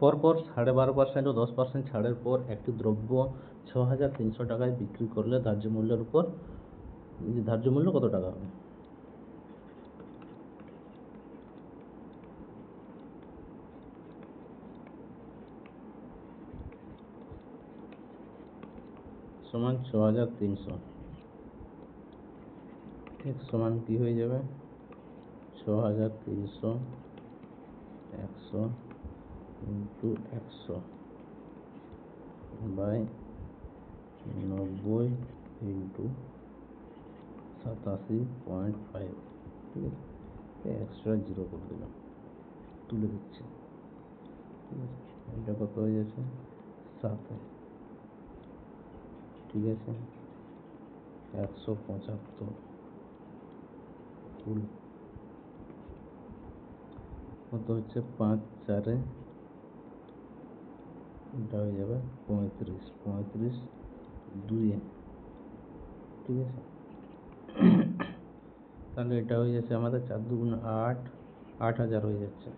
পরপর সাড়ে বারো পার্সেন্ট ও দশ পার্সেন্ট ছাড়ের পর একটি দ্রব্য ছ হাজার তিনশো টাকায় বিক্রি করলে ধার্য মূল্যের উপর, ধার্য মূল্য কত টাকা হবে? সমান ছ হাজার তিনশো। এক সমান কি হয়ে যাবে? ছ হাজার তিনশো একশো ইন্টু একশো বাই নব্বই ইন্টু সাতাশি পয়েন্ট ফাইভ ঠিক আছে এক্সট্রা জিরো করে দিলাম তুলে দিচ্ছি ঠিক আছে এটা কত হয়ে যাচ্ছে সাতে ঠিক আছে একশো পঁচাত্তর কত হচ্ছে পাঁচ চারে এটা হয়ে যাবে পঁয়ত্রিশ পঁয়ত্রিশ দুইয়ে। ঠিক আছে? তাহলে এটা হয়ে যাচ্ছে আমাদের চার দুগুণ আট আট হাজার হয়ে যাচ্ছে।